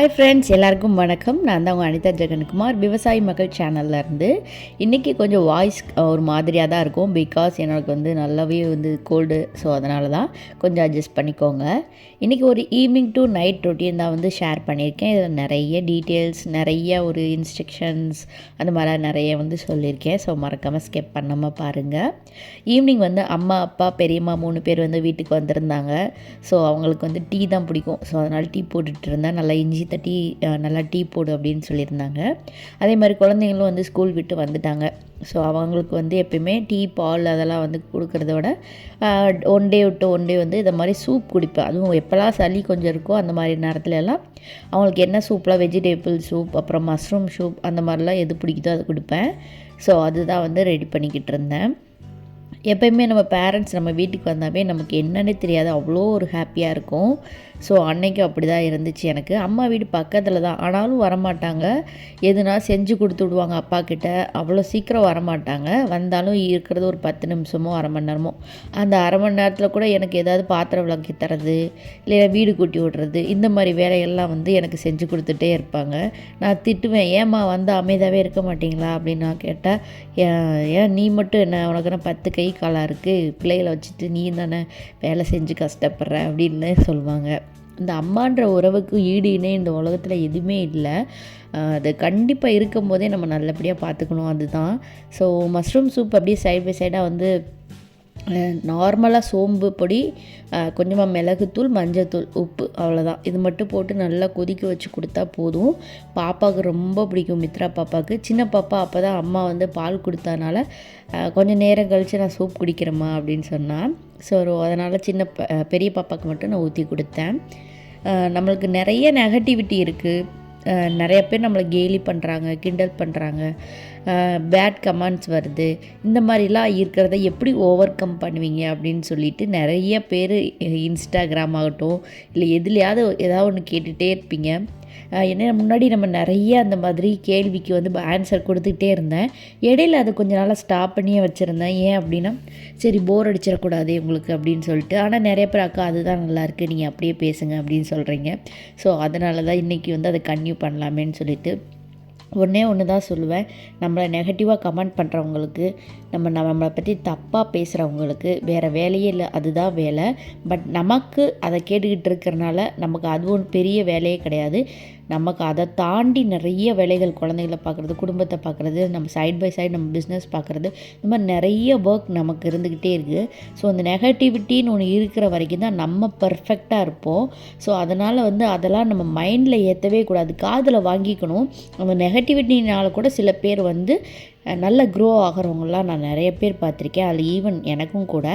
Hi friends எல்லாருக்கும் வணக்கம். நான் தான் உங்கள் அனிதா ஜெகன்குமார். விவசாயி மக்கள் சேனல்லேருந்து இன்றைக்கி கொஞ்சம் வாய்ஸ் ஒரு மாதிரியாக தான் இருக்கும். பிகாஸ் எனக்கு வந்து நல்லாவே வந்து கோல்டு ஸோ அதனால தான் கொஞ்சம் அட்ஜஸ்ட் பண்ணிக்கோங்க. இன்றைக்கி ஒரு ஈவினிங் டு நைட் ரொட்டீன் தான் வந்து ஷேர் பண்ணியிருக்கேன். இதில் நிறைய டீட்டெயில்ஸ் நிறைய ஒரு இன்ஸ்ட்ரக்ஷன்ஸ் அந்த மாதிரிலாம் நிறைய வந்து சொல்லியிருக்கேன். ஸோ மறக்காமல் ஸ்கிப் பண்ணாமல் பாருங்கள் ஈவினிங் வந்து அம்மா அப்பா பெரியம்மா மூணு பேர் வந்து வீட்டுக்கு வந்திருந்தாங்க. ஸோ அவங்களுக்கு வந்து டீ தான் பிடிக்கும். ஸோ அதனால் டீ போட்டுட்டு இருந்தால் நல்லா இஞ்சி தட்டி டீ நல்லா டீ போடு அப்படின்னு சொல்லியிருந்தாங்க. அதே மாதிரி குழந்தைங்களும் வந்து ஸ்கூல் விட்டு வந்துட்டாங்க. ஸோ அவங்களுக்கு வந்து எப்பயுமே டீ பால் அதெல்லாம் வந்து கொடுக்கறத விட ஒன் டே விட்டு ஒன் டே வந்து இதை மாதிரி சூப் குடிப்பேன். அதுவும் எப்போல்லாம் சளி கொஞ்சம் இருக்கோ அந்த மாதிரி நேரத்துல எல்லாம் அவங்களுக்கு என்ன சூப்லாம் வெஜிடேபிள் சூப் அப்புறம் மஷ்ரூம் சூப் அந்த மாதிரிலாம் எது பிடிக்குதோ அது கொடுப்பேன். ஸோ அதுதான் வந்து ரெடி பண்ணிக்கிட்டு இருந்தேன். எப்பயுமே நம்ம பேரண்ட்ஸ் நம்ம வீட்டுக்கு வந்தாவே நமக்கு என்னன்னே தெரியாது. அவ்வளோ ஒரு ஹாப்பியாக இருக்கும். ஸோ அன்னைக்கும் அப்படி தான் இருந்துச்சு எனக்கு. அம்மா வீடு பக்கத்தில் தான். ஆனாலும் வரமாட்டாங்க. எதுனா செஞ்சு கொடுத்து விடுவாங்க அப்பா கிட்ட. அவ்வளோ சீக்கிரம் வரமாட்டாங்க. வந்தாலும் இருக்கிறது ஒரு பத்து நிமிஷமோ அரை மணி நேரமோ. அந்த அரை மணி நேரத்தில் கூட எனக்கு ஏதாவது பாத்திரம் விளக்கி தரது இல்லை வீடு கூட்டி விடுறது இந்த மாதிரி வேலையெல்லாம் வந்து எனக்கு செஞ்சு கொடுத்துட்டே இருப்பாங்க. நான் திட்டுவேன் ஏம்மா வந்து அமைதியாகவே இருக்க மாட்டிங்களா? அப்படின்னு நான் கேட்டால் ஏன் ஏன் நீ மட்டும் என்ன? உனக்கு நான் பத்து கை காலாக இருக்குது பிள்ளைகளை வச்சுட்டு நீ தானே வேலை செஞ்சு கஷ்டப்படுற? அப்படின்னு சொல்லுவாங்க. இந்த அம்மான்ற உறவுக்கு ஈடு இணை இந்த உலகத்தில் எதுவுமே இல்லை. அது கண்டிப்பாக இருக்கும் போதே நம்ம நல்லபடியாக பார்த்துக்கணும் அதுதான். ஸோ மஷ்ரூம் சூப் அப்படியே சைட் பை சைடாக வந்து நார்மலாக சோம்பு பொடி கொஞ்சமாக மிளகுத்தூள் மஞ்சத்தூள் உப்பு அவ்வளோதான் இது மட்டும் போட்டு நல்லா கொதிக்க வச்சு கொடுத்தா போதும். பாப்பாவுக்கு ரொம்ப பிடிக்கும் மித்ரா பாப்பாவுக்கு. சின்ன பாப்பா அப்போ தான் அம்மா வந்து பால் கொடுத்தனால கொஞ்சம் நேரம் கழித்து நான் சூப் குடிக்கிறேம்மா அப்படின்னு சொன்னான் ஸோ அதனால் சின்ன ப- பெரிய பாப்பாவுக்கு மட்டும் நான் ஊற்றி கொடுத்தேன். நம்மளுக்கு நிறைய நெகட்டிவிட்டி இருக்குது நிறைய பேர் நம்மளை கேலி பண்ணுறாங்க கிண்டல் பண்ணுறாங்க பேட் கமெண்ட்ஸ் வருது. இந்த மாதிரிலாம் இருக்கிறத எப்படி ஓவர் கம் பண்ணுவீங்க அப்படின்னு சொல்லிட்டு நிறைய பேர் இன்ஸ்டாகிராம் ஆகட்டும் இல்லை எதுலையாவது ஏதாவது ஒன்று கேட்டுகிட்டே இருப்பீங்க. என்ன முன்னாடி நம்ம நிறைய அந்த மாதிரி கேள்விக்கு வந்து ஆன்சர் கொடுத்துக்கிட்டே இருந்தேன். இடையில அதை கொஞ்ச நாளாக ஸ்டாப் பண்ணியே வச்சுருந்தேன். ஏன் அப்படின்னா சரி போர் அடிச்சிடக்கூடாது உங்களுக்கு அப்படின்னு சொல்லிட்டு. ஆனால் நிறைய பேர் அக்கா அதுதான் நல்லாயிருக்கு நீங்கள் அப்படியே பேசுங்க அப்படின்னு சொல்கிறீங்க ஸோ அதனால தான் இன்றைக்கி வந்து அதை கன்டினியூ பண்ணலாமேன்னு சொல்லிட்டு ஒன்றே ஒன்று தான் சொல்லுவேன். நம்மளை நெகட்டிவாக கமெண்ட் பண்ணுறவங்களுக்கு நம்ம நம்மளை பற்றி தப்பாக பேசுகிறவங்களுக்கு வேறு வேலையே இல்லை அதுதான் வேலை. பட் நமக்கு அதை கேட்டுக்கிட்டு இருக்கிறனால நமக்கு அது ஒரு பெரிய வேலையே கிடையாது. நமக்கு அதை தாண்டி நிறைய வேலைகள் குழந்தைகளை பார்க்குறது குடும்பத்தை பார்க்குறது நம்ம சைட் பை சைடு நம்ம பிஸ்னஸ் பார்க்குறது இந்த மாதிரி நிறைய ஒர்க் நமக்கு இருந்துக்கிட்டே இருக்குது ஸோ அந்த நெகட்டிவிட்டின்னு ஒன்று இருக்கிற வரைக்கும் தான் நம்ம பர்ஃபெக்டாக இருப்போம். ஸோ அதனால் வந்து அதெல்லாம் நம்ம மைண்டில் ஏற்றவே கூடாது. காதில் வாங்கிக்கணும். அந்த நெகட்டிவிட்டினால் கூட சில பேர் வந்து நல்ல க்ரோ ஆகிறவங்களாம் நான் நிறைய பேர் பார்த்துருக்கேன். அதில் ஈவன் எனக்கும் கூட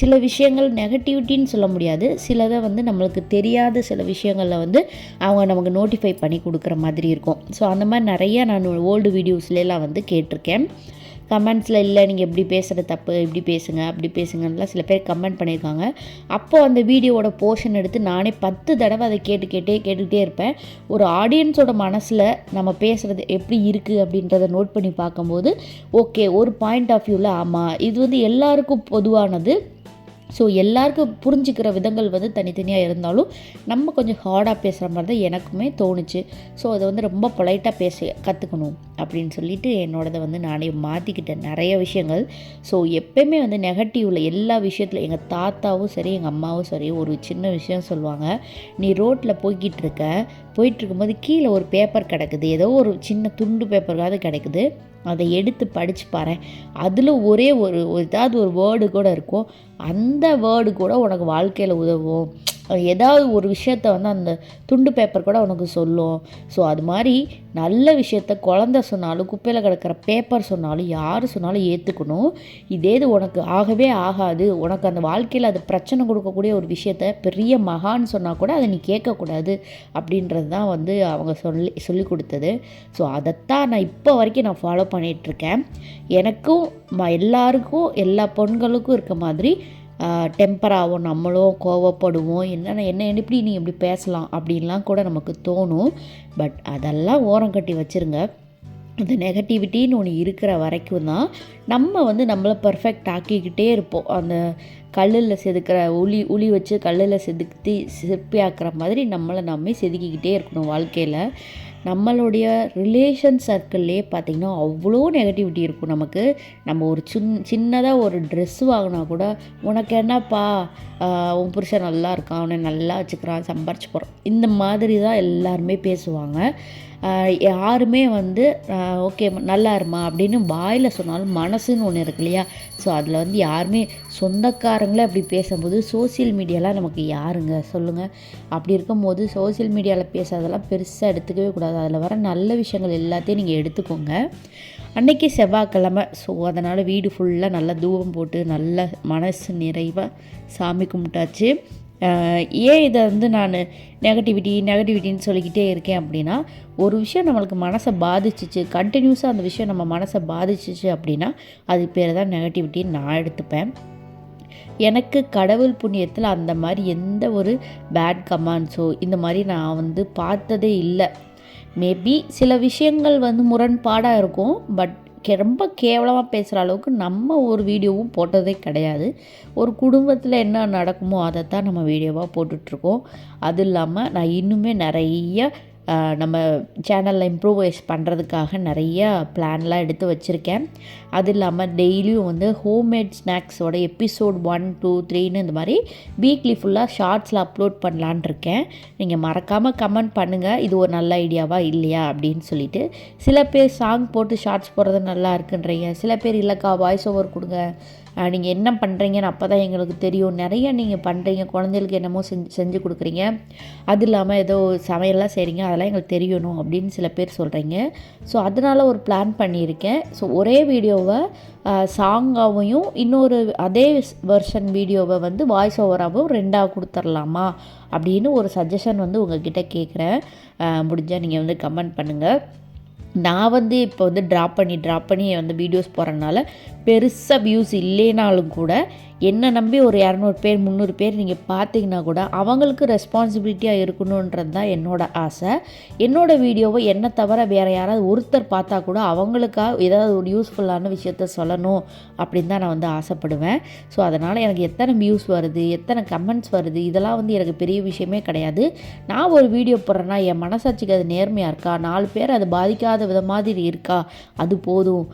சில விஷயங்கள் நெகட்டிவிட்டின்னு சொல்ல முடியாது. சிலதை வந்து நம்மளுக்கு தெரியாத சில விஷயங்களில் வந்து அவங்க நமக்கு நோட்டிஃபை பண்ணி கொடுக்குற மாதிரி இருக்கும். ஸோ அந்த மாதிரி நிறைய நான் ஓல்டு வீடியோஸ்லாம் வந்து கேட்டிருக்கேன். கமெண்ட்ஸில் இல்லை நீங்கள் இப்படி பேசுகிற தப்பு இப்படி பேசுங்க அப்படி பேசுங்கன்னுலாம் சில பேர் கமெண்ட் பண்ணியிருக்காங்க. அப்போது அந்த வீடியோவோட போர்ஷன் எடுத்து நானே பத்து தடவை அதை கேட்டு கேட்டே கேட்டுக்கிட்டே இருப்பேன். ஒரு ஆடியன்ஸோட மனசில் நம்ம பேசுகிறது எப்படி இருக்குது அப்படின்றத நோட் பண்ணி பார்க்கும்போது ஓகே ஒரு பாயிண்ட் ஆஃப் வியூவில் ஆமாம் இது வந்து எல்லாருக்கும் பொதுவானது. ஸோ எல்லாருக்கும் புரிஞ்சுக்கிற விதங்கள் வந்து தனித்தனியாக இருந்தாலும் நம்ம கொஞ்சம் ஹார்டாக பேசுகிற மாதிரி தான் எனக்குமே தோணுச்சு. ஸோ அதை வந்து ரொம்ப பொலைட்டாக பேச கற்றுக்கணும் அப்படின்னு சொல்லிட்டு என்னோடதை வந்து நானே மாற்றிக்கிட்டேன் நிறைய விஷயங்கள். ஸோ எப்பயுமே வந்து நெகட்டிவில் எல்லா விஷயத்தில் எங்கள் தாத்தாவும் சரி எங்கள் அம்மாவும் சரி ஒரு சின்ன விஷயம் சொல்லுவாங்க. நீ ரோட்டில் போய்கிட்டு இருக்க. போயிட்டு இருக்கும்போது கீழே ஒரு பேப்பர் கிடக்குது. ஏதோ ஒரு சின்ன துண்டு பேப்பராவது கிடைக்குது. அதை எடுத்து படித்து பாரு அதில் ஒரே ஒரு ஒரு ஏதாவது ஒரு வேர்டு கூட இருக்கும். அந்த வேர்டு கூட உனக்கு வாழ்க்கையில் உதவும். ஏதாவது ஒரு விஷயத்த வந்து அந்த துண்டு பேப்பர் கூட உனக்கு சொல்லும். ஸோ அது மாதிரி நல்ல விஷயத்த குழந்த சொன்னாலும் குப்பையில் கிடக்கிற பேப்பர் சொன்னாலும் யார் சொன்னாலும் ஏற்றுக்கணும் இதே இது உனக்கு ஆகவே ஆகாது. உனக்கு அந்த வாழ்க்கையில் அது பிரச்சனை கொடுக்கக்கூடிய ஒரு விஷயத்த பெரிய மகான்னு சொன்னால் கூட அதை நீ கேட்கக்கூடாது அப்படின்றது தான் வந்து அவங்க சொல்லி சொல்லி கொடுத்தது. ஸோ அதைத்தான் நான் இப்போ வரைக்கும் நான் ஃபாலோ பண்ணிகிட்ருக்கேன் எனக்கும் ம எல்லாருக்கும் எல்லா பெண்களுக்கும் இருக்க மாதிரி டெம்பர் ஆகும் நம்மளும் கோவப்படுவோம். என்னென்ன என்ன எப்படி நீ இப்படி பேசலாம் அப்படின்லாம் கூட நமக்கு தோணும். பட் அதெல்லாம் ஓரம் கட்டி வச்சுருங்க. அந்த நெகட்டிவிட்டின்னு ஒன்று இருக்கிற வரைக்கும் தான் நம்ம வந்து நம்மளை பர்ஃபெக்ட் ஆக்கிக்கிட்டே இருப்போம். அந்த கல்லில் செதுக்கிற உளி உளி வச்சு கல்லில் செதுக்கி சிற்பியாக்குற மாதிரி நம்மளை நம்ம செதுக்கிக்கிட்டே இருக்கணும் வாழ்க்கையில். நம்மளுடைய ரிலேஷன் சர்க்கிள்லேயே பார்த்திங்கன்னா அவ்வளோ நெகட்டிவிட்டி இருக்கும் நமக்கு. நம்ம ஒரு சின் சின்னதாக ஒரு ட்ரெஸ் வாங்கினா கூட உனக்கு என்னப்பா உன் புருஷன் நல்லா இருக்கான் அவனை நல்லா வச்சுக்கிறான் சம்பாரிச்சு போகிறான் இந்த மாதிரி தான் எல்லாருமே பேசுவாங்க. யாருமே வந்து ஓகே நல்லா இருமா அப்படின்னு வாயில் சொன்னாலும் மனசுன்னு ஒன்று இருக்கு இல்லையா? ஸோ அதில் வந்து யாருமே சொந்தக்காரங்களே அப்படி பேசும்போது சோஷியல் மீடியாலாம் நமக்கு யாருங்க? சொல்லுங்கள் அப்படி இருக்கும்போது சோஷியல் மீடியாவில் பேசுறதெல்லாம் பெருசாக எடுத்துக்கவே கூடாது. அதில் வர நல்ல விஷயங்கள் எல்லாத்தையும் நீங்கள் எடுத்துக்கோங்க. அன்றைக்கி செவ்வாய்க்கிழமை ஸோ அதனால் வீடு ஃபுல்லாக நல்லா தூபம் போட்டு நல்ல மனசு நிறைவாக சாமி கும்பிட்டாச்சு. ஏன் இதை வந்து நான் நெகட்டிவிட்டி நெகட்டிவிட்டின்னு சொல்லிக்கிட்டே இருக்கேன் அப்படின்னா ஒரு விஷயம் நம்மளுக்கு மனசை பாதிச்சிச்சு கண்டினியூஸாக அந்த விஷயம் நம்ம மனசை பாதிச்சிச்சு அப்படின்னா அது பேர் தான் நெகட்டிவிட்டின்னு நான் எடுத்துப்பேன். எனக்கு கடவுள் புண்ணியத்தில் அந்த மாதிரி எந்த ஒரு பேட் கமாண்ட்ஸோ இந்த மாதிரி நான் வந்து பார்த்ததே இல்லை. மேபி சில விஷயங்கள் வந்து முரண்பாடாக இருக்கும் பட் கே ரொம்ப கேவலமாக பேசுகிற அளவுக்கு நம்ம ஒரு வீடியோவும் போட்டதே கிடையாது. ஒரு குடும்பத்தில் என்ன நடக்குமோ அதைத்தான் நம்ம வீடியோவாக போட்டுட்ருக்கோம். அது இல்லாமல் நான் இன்னுமே நிறைய நம்ம சேனலில் இம்ப்ரூவைஸ் பண்ணுறதுக்காக நிறைய பிளான்லாம் எடுத்து வச்சுருக்கேன். அது இல்லாமல் டெய்லியும் வந்து ஹோம்மேட் ஸ்நாக்ஸோட எபிசோட் ஒன் டூ த்ரீன்னு இந்த மாதிரி வீக்லி ஃபுல்லாக ஷார்ட்ஸில் அப்லோட் பண்ணலான் இருக்கேன். நீங்கள் மறக்காமல் கமெண்ட் பண்ணுங்கள் இது ஒரு நல்ல ஐடியாவா இல்லையா அப்படின்னு சொல்லிட்டு. சில பேர் சாங் போட்டு ஷார்ட்ஸ் போடுறது நல்லா இருக்குன்றீங்க. சில பேர் இல்லைக்கா வாய்ஸ் ஓவர் கொடுங்க. நீங்கள் என்ன பண்ணுறீங்கன்னு அப்போ தான் எங்களுக்கு தெரியும். நிறைய நீங்கள் பண்ணுறீங்க குழந்தைகளுக்கு என்னமோ செஞ்சு செஞ்சு கொடுக்குறீங்க. அது இல்லாமல் ஏதோ சமையல்லாம் செய்கிறீங்க அதெல்லாம் எங்களுக்கு தெரியணும் அப்படின்னு சில பேர் சொல்கிறீங்க ஸோ அதனால் ஒரு பிளான் பண்ணியிருக்கேன். ஸோ ஒரே வீடியோவை சாங்காகவும் இன்னொரு அதே வெர்ஷன் வீடியோவை வந்து வாய்ஸ் ஓவராகவும் ரெண்டாக கொடுத்துர்லாமா அப்படின்னு ஒரு சஜஷன் வந்து உங்ககிட்ட கேட்குறேன் முடிஞ்சால் நீங்கள் வந்து கமெண்ட் பண்ணுங்கள் நான் வந்து இப்போ வந்து ட்ராப் பண்ணி ட்ராப் பண்ணி வந்து வீடியோஸ் போடுறதுனால பெருசாக வியூஸ் இல்லைனாலும் கூட என்னை நம்பி ஒரு இரநூறு பேர் முந்நூறு பேர் நீங்கள் பார்த்தீங்கன்னா கூட அவங்களுக்கு ரெஸ்பான்சிபிலிட்டியாக இருக்கணுன்றது தான் என்னோடய ஆசை. என்னோடய வீடியோவை என்னை தவிர வேறு யாராவது ஒருத்தர் பார்த்தா கூட அவங்களுக்காக ஏதாவது ஒரு யூஸ்ஃபுல்லான விஷயத்த சொல்லணும் அப்படின்னு தான் நான் வந்து ஆசைப்படுவேன். ஸோ அதனால் எனக்கு எத்தனை வியூஸ் வருது எத்தனை கமெண்ட்ஸ் வருது இதெல்லாம் வந்து எனக்கு பெரிய விஷயமே கிடையாது. நான் ஒரு வீடியோ போடுறேன்னா என் மனசாட்சிக்கு அது நேர்மையாக இருக்கா? நாலு பேர் அது பாதிக்காத வித மாதிரி இருக்கா? அது போதும்.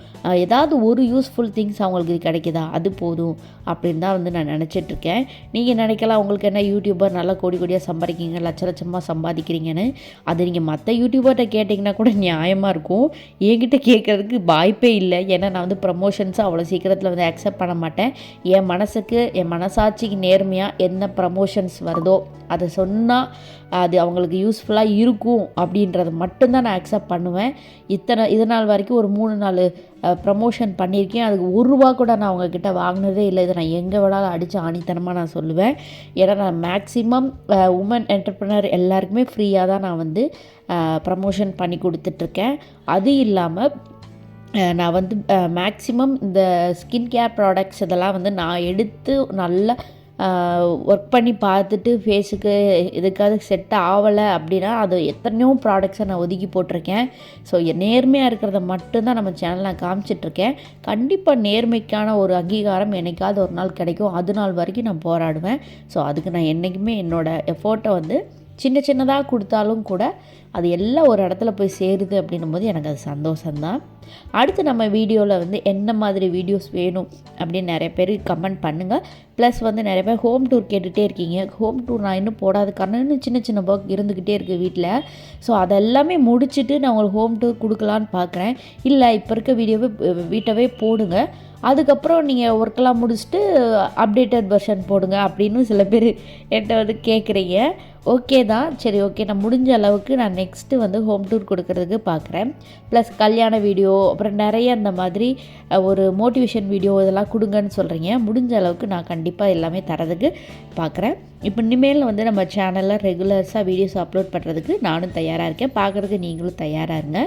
ஏதாவது ஒரு யூஸ்ஃபுல் திங்ஸ் அவங்களுக்கு கிடைக்குதா? அது போதும். அப்படின்னு தான் வந்து நான் நினச்சிட்ருக்கேன். நீங்கள் நினைக்கலாம் உங்களுக்கு என்ன யூடியூபர் நல்லா கோடி கோடியாக சம்பாதிக்கிறீங்க லட்ச லட்சமாக சம்பாதிக்கிறீங்கன்னு. அது நீங்கள் மற்ற யூடியூபர்கிட்ட கேட்டிங்கன்னா கூட நியாயமாக இருக்கும். என்கிட்ட கேட்குறதுக்கு வாய்ப்பே இல்லை. ஏன்னா நான் வந்து ப்ரமோஷன்ஸை அவ்வளோ சீக்கிரத்தில் வந்து அக்செப்ட் பண்ண மாட்டேன். என் மனசுக்கு என் மனசாட்சிக்கு நேர்மையாக என்ன ப்ரமோஷன்ஸ் வருதோ அதை சொன்னால் அது அவங்களுக்கு யூஸ்ஃபுல்லாக இருக்கும். அப்படின்றத மட்டும்தான் நான் அக்செப்ட் பண்ணுவேன். இத்தனை இதனால் நாள் வரைக்கும் ஒரு மூணு நாலு ப்ரமோஷன் பண்ணியிருக்கேன். அதுக்கு ஒரு ரூபா கூட நான் அவங்கக்கிட்ட வாங்கினதே இல்லை. இதை நான் எங்கே வேணாலும் அடித்து ஆணித்தனமாக நான் சொல்லுவேன். ஏன்னா நான் மேக்ஸிமம் உமன் என்டர்பிரினர் எல்லாருக்குமே ஃப்ரீயாக தான் நான் வந்து ப்ரமோஷன் பண்ணி கொடுத்துட்ருக்கேன். அது இல்லாமல் நான் வந்து மேக்ஸிமம் இந்த ஸ்கின் கேர் ப்ராடக்ட்ஸ் இதெல்லாம் வந்து நான் எடுத்து நல்லா ஒர்க் பண்ணி பார்த்துட்டு ஃபேஸுக்கு எதுக்காவது செட் ஆகலை அப்படின்னா அது எத்தனையோ ப்ராடக்ட்ஸை நான் ஒதுக்கி போட்டிருக்கேன். ஸோ நேர்மையாக இருக்கிறத மட்டும்தான் நம்ம சேனல் நான் காமிச்சிட்ருக்கேன் கண்டிப்பாக நேர்மைக்கான ஒரு அங்கீகாரம் என்னைக்காவது ஒரு நாள் கிடைக்கும். அது நாள் வரைக்கும் நான் போராடுவேன். ஸோ அதுக்கு நான் என்றைக்குமே என்னோடய எஃபோர்ட்டை வந்து சின்ன சின்னதாக கொடுத்தாலும் கூட அது எல்லாம் ஒரு இடத்துல போய் சேருது அப்படின்னும் போது எனக்கு அது சந்தோஷம்தான். அடுத்து நம்ம வீடியோவில் வந்து என்ன மாதிரி வீடியோஸ் வேணும் அப்படின்னு நிறைய பேர் கமெண்ட் பண்ணுங்கள் ப்ளஸ் வந்து நிறைய பேர் ஹோம் டூர் கேட்டுகிட்டே இருக்கீங்க. ஹோம் டூர் நான் இன்னும் போடாத காரணம் இன்னும் சின்ன சின்ன ஒர்க் இருந்துக்கிட்டே இருக்குது வீட்டில் ஸோ அதெல்லாமே முடிச்சுட்டு நான் உங்களுக்கு ஹோம் டூர் கொடுக்கலான்னு பார்க்குறேன். இல்லை இப்போ இருக்க வீடியோவே வீட்டவே போடுங்க. அதுக்கப்புறம் நீங்கள் ஒர்க்கெல்லாம் முடிச்சுட்டு அப்டேட்டட் வெர்ஷன் போடுங்க அப்படின்னு சில பேர் என்கிட்ட வந்து கேட்குறீங்க ஓகே தான். சரி ஓகே நான் முடிஞ்ச அளவுக்கு நான் நெக்ஸ்ட்டு வந்து ஹோம் டூர் கொடுக்கறதுக்கு பார்க்குறேன் ப்ளஸ் கல்யாண வீடியோ அப்புறம் நிறைய அந்த மாதிரி ஒரு மோட்டிவேஷன் வீடியோ இதெல்லாம் கொடுங்கன்னு சொல்கிறீங்க முடிஞ்ச அளவுக்கு நான் கண்டிப்பாக எல்லாமே தரதுக்கு பார்க்குறேன் இப்போ இனிமேல் வந்து நம்ம சேனலில் ரெகுலர்ஸாக வீடியோஸ் அப்லோட் பண்ணுறதுக்கு நானும் தயாராக இருக்கேன். பார்க்குறதுக்கு நீங்களும் தயாராக இருங்க.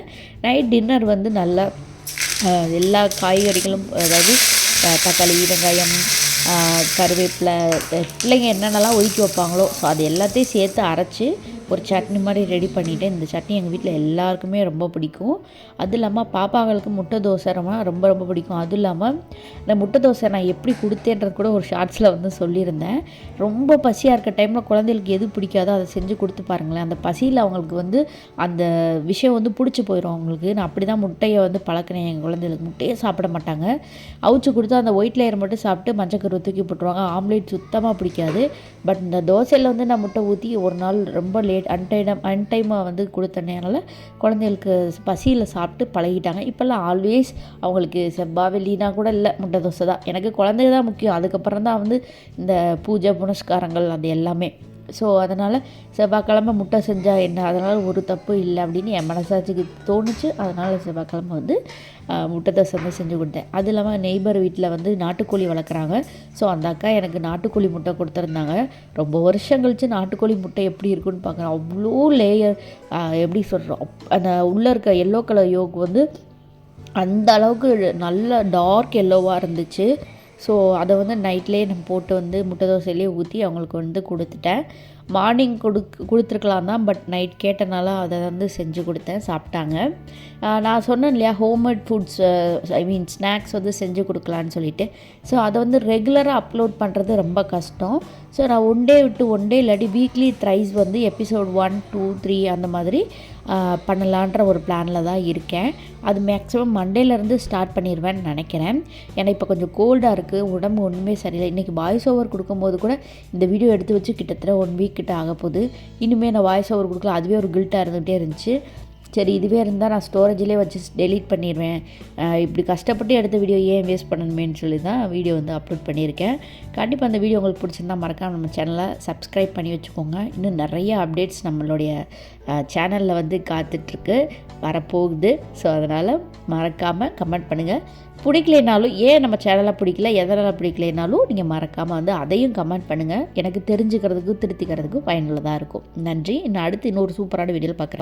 நைட் டின்னர் வந்து நல்லா எல்லா காய்கறிகளும் அதாவது தக்காளி வெங்காயம் கருவேப்பிலை பிள்ளைங்க என்னென்னலாம் ஒதுக்கி வைப்பாங்களோ ஸோ அது எல்லாத்தையும் சேர்த்து அரைச்சி ஒரு சட்னி மாதிரி ரெடி பண்ணிவிட்டேன் இந்த சட்னி எங்கள் வீட்டில் எல்லாருக்குமே ரொம்ப பிடிக்கும். அது இல்லாமல் பாப்பாங்களுக்கு முட்டை தோசை ரொம்ப ரொம்ப ரொம்ப பிடிக்கும். அதுவும் இல்லாமல் இந்த முட்டை தோசை நான் எப்படி கொடுத்தேன்றது கூட ஒரு ஷார்ட்ஸில் வந்து சொல்லியிருந்தேன். ரொம்ப பசியாக இருக்க டைமில் குழந்தைகளுக்கு எது பிடிக்காதோ அதை செஞ்சு கொடுத்து பாருங்களேன். அந்த பசியில் அவங்களுக்கு வந்து அந்த விஷயம் வந்து பிடிச்சி போயிடும் அவங்களுக்கு. நான் அப்படி தான் முட்டையை வந்து பழக்கினேன். எங்கள் குழந்தைகளுக்கு முட்டையே சாப்பிட மாட்டாங்க. அவிச்சு கொடுத்து அந்த ஒயிட் லேயர் மட்டும் சாப்பிட்டு மஞ்சக்கரு தூக்கி போட்டுருவாங்க. ஆம்லேட் சுத்தமாக பிடிக்காது. பட் இந்த தோசையில் வந்து நான் முட்டை ஊற்றி ஒரு நாள் ரொம்ப லேட் அன்டைடம் அன்டைமாக வந்து கொடுத்தனால குழந்தைகளுக்கு பசியில் சாப்பிட்டு பழகிட்டாங்க. இப்போல்லாம் ஆல்வேஸ் அவங்களுக்கு செவ்வாய் வெள்ளினா கூட இல்லை முட்டை தோசை தான். எனக்கு குழந்தைங்க தான் முக்கியம். அதுக்கப்புறம் தான் வந்து இந்த பூஜை புனஸ்காரங்கள் அது எல்லாமே. ஸோ அதனால் செவ்வாய்க்கிழமை முட்டை செஞ்சால் என்ன? அதனால் ஒரு தப்பு இல்லை அப்படின்னு என் மனசாட்சிக்கு தோணுச்சு. அதனால் செவ்வாய்க்கிழமை வந்து முட்டை தோசை வந்து செஞ்சு கொடுத்தேன். அது இல்லாமல் நெய்பர் வீட்டில் வந்து நாட்டுக்கோழி வளர்க்குறாங்க. ஸோ அந்த அக்கா எனக்கு நாட்டுக்கோழி முட்டை கொடுத்துருந்தாங்க. ரொம்ப வருஷம் கழித்து நாட்டுக்கோழி முட்டை எப்படி இருக்குன்னு பார்க்குறேன். அவ்வளோ லேயர் எப்படி சொல்கிறோம் அந்த உள்ளே இருக்க எல்லோ கலர் யோக் வந்து அந்த அளவுக்கு நல்ல டார்க் எல்லோவாக இருந்துச்சு. ஸோ அதை வந்து நைட்லேயே நம்ம போட்டு வந்து முட்டை தோசையிலேயே ஊற்றி அவங்களுக்கு வந்து கொடுத்துட்டேன். மார்னிங் கொடுக் கொடுத்துருக்கலாம் தான் பட் நைட் கேட்டனால அதை வந்து செஞ்சு கொடுத்தேன் சாப்பிட்டாங்க. நான் சொன்னேன் இல்லையா homemade foods I mean snacks வந்து செஞ்சு கொடுக்கலான்னு சொல்லிட்டு. ஸோ அதை வந்து ரெகுலராக அப்லோட் பண்ணுறது ரொம்ப கஷ்டம். ஸோ நான் ஒன் டே விட்டு ஒன் டே இல்லாட்டி வீக்லி த்ரைஸ் வந்து எபிசோட் ஒன் டூ த்ரீ அந்த மாதிரி பண்ணலான்ற ஒரு பிளானில் தான் இருக்கேன். அது மேக்ஸிமம் மண்டேலேருந்து ஸ்டார்ட் பண்ணிடுவேன்னு நினைக்கிறேன். ஏன்னா இப்போ கொஞ்சம் கோல்டாக இருக்குது உடம்பு ஒன்றுமே சரியில்லை. இன்றைக்கி வாய்ஸ் ஓவர் கொடுக்கும்போது கூட இந்த வீடியோ எடுத்து வச்சு கிட்டத்தட்ட ஒன் வீக் கிட்ட ஆக போகுது இனிமேல் நான் வாய்ஸ் ஓவர் கொடுக்கல. அதுவே ஒரு கில்ட்டாக இருந்துகிட்டே இருந்துச்சு. சரி இதுவே இருந்தால் நான் ஸ்டோரேஜிலே வச்சு டெலீட் பண்ணிடுவேன் இப்படி கஷ்டப்பட்டு எடுத்த வீடியோ ஏன் வேஸ்ட் பண்ணணுமேன்னு சொல்லி தான் வீடியோ வந்து அப்லோட் பண்ணியிருக்கேன். கண்டிப்பாக அந்த வீடியோ உங்களுக்கு பிடிச்சிருந்தா மறக்காமல் நம்ம சேனலை சப்ஸ்கிரைப் பண்ணி வச்சுக்கோங்க. இன்னும் நிறைய அப்டேட்ஸ் நம்மளுடைய சேனலில் வந்து காத்துட்ருக்கு வரப்போகுது. ஸோ அதனால் மறக்காமல் கமெண்ட் பண்ணுங்கள் பிடிக்கலைனாலும் ஏன் நம்ம சேனலாக பிடிக்கல எதனால் பிடிக்கலைனாலும் நீங்கள் மறக்காமல் வந்து அதையும் கமெண்ட் பண்ணுங்கள் எனக்கு தெரிஞ்சுக்கிறதுக்கும் திருத்திக்கிறதுக்கும் பயனுள்ளதாக இருக்கும். நன்றி. இன்னும் அடுத்து இன்னொரு சூப்பரான வீடியோவில் பார்க்குறேன்.